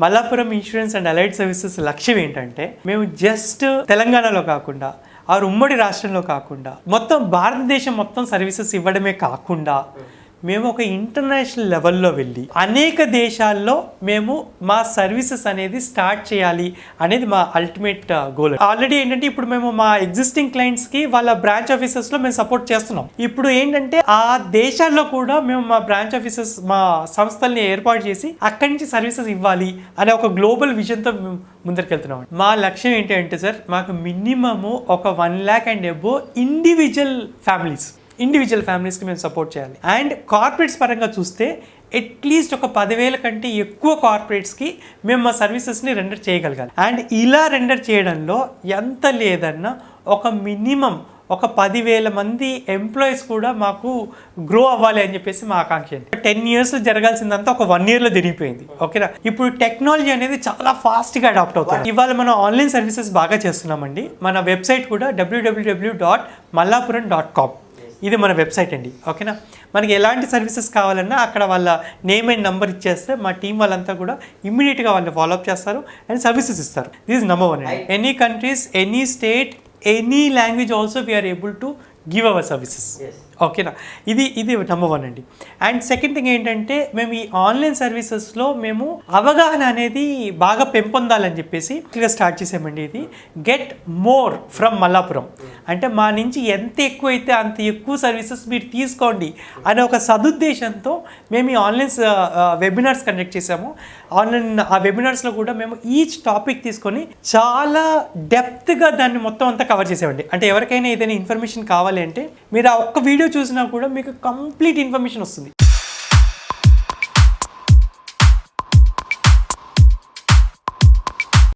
Mallapuram insurance and allied services లక్ష్యం ఏంటంటే మేము జస్ట్ తెలంగాణలో కాకుండా ఆ ఉమ్మడి రాష్ట్రంలో కాకుండా మొత్తం భారతదేశం మొత్తం సర్వీసెస్ ఇవ్వడమే కాకుండా మేము ఒక ఇంటర్నేషనల్ లెవెల్లో వెళ్ళి అనేక దేశాల్లో మేము మా సర్వీసెస్ అనేది స్టార్ట్ చేయాలి అనేది మా అల్టిమేట్ గోల్ ఆల్రెడీ ఏంటంటే ఇప్పుడు మేము మా ఎగ్జిస్టింగ్ క్లయింట్స్కి వాళ్ళ బ్రాంచ్ ఆఫీసెస్లో మేము సపోర్ట్ చేస్తున్నాం. ఇప్పుడు ఏంటంటే ఆ దేశాల్లో కూడా మేము మా బ్రాంచ్ ఆఫీసెస్ మా సంస్థల్ని ఏర్పాటు చేసి అక్కడి నుంచి సర్వీసెస్ ఇవ్వాలి అనే ఒక గ్లోబల్ విజన్తో మేము ముందరికెళ్తున్నాం. మా లక్ష్యం ఏంటంటే సార్ మాకు మినిమము ఒక one lakh and above individual families individual ఫ్యామిలీస్కి మేము సపోర్ట్ చేయాలి. అండ్ కార్పొరేట్స్ పరంగా చూస్తే అట్లీస్ట్ ఒక పదివేల కంటే ఎక్కువ కార్పొరేట్స్కి మేము మా సర్వీసెస్ని రెండర్ చేయగలగాలి. అండ్ ఇలా రెండర్ చేయడంలో ఎంత లేదన్నా ఒక మినిమం ఒక పదివేల మంది ఎంప్లాయీస్ కూడా మాకు గ్రో అవ్వాలి అని చెప్పేసి మా ఆకాంక్ష టెన్ ఇయర్స్ జరగాల్సిందంతా ఒక వన్ ఇయర్లో జరిగిపోయింది. ఓకేనా ఇప్పుడు టెక్నాలజీ అనేది చాలా ఫాస్ట్గా అడాప్ట్ అవుతుంది. ఇవాళ మనం ఆన్లైన్ సర్వీసెస్ బాగా చేస్తున్నామండి. మన వెబ్సైట్ కూడా W W W dot Mallapuram dot com ఇది మన వెబ్సైట్ అండి ఓకేనా? మనకి ఎలాంటి సర్వీసెస్ కావాలన్నా అక్కడ వాళ్ళ నేమ్ అండ్ నెంబర్ ఇచ్చేస్తే మా టీం వాళ్ళంతా కూడా ఇమ్మీడియట్గా వాళ్ళు ఫాలోఅప్ చేస్తారు అండ్ సర్వీసెస్ ఇస్తారు. దిస్ నెంబర్ వన్ అండి. Any countries any state any language also we are able to give our services ఓకేనా? ఇది ఇది నెంబర్ వన్ అండి. అండ్ సెకండ్ థింగ్ ఏంటంటే మేము ఈ ఆన్లైన్ సర్వీసెస్లో మేము అవగాహన అనేది బాగా పెంపొందాలని చెప్పేసి ఇట్లా స్టార్ట్ చేసామండి ఇది. గెట్ మోర్ ఫ్రమ్ మల్లాపురం అంటే మా నుంచి ఎంత ఎక్కువైతే అంత ఎక్కువ సర్వీసెస్ మీరు తీసుకోండి అనే ఒక సదుద్దేశంతో మేము ఈ ఆన్లైన్ వెబినార్స్ కండక్ట్ చేసాము. ఆన్లైన్ ఆ వెబినార్స్లో కూడా మేము ఈచ్ టాపిక్ తీసుకొని చాలా డెప్త్గా దాన్ని మొత్తం అంతా కవర్ చేసామండి. అంటే ఎవరికైనా ఏదైనా ఇన్ఫర్మేషన్ కావాలి అంటే మీరు ఆ ఒక్క వీడియో చూసినా కూడా మీకు కంప్లీట్ ఇన్ఫర్మేషన్ వస్తుంది.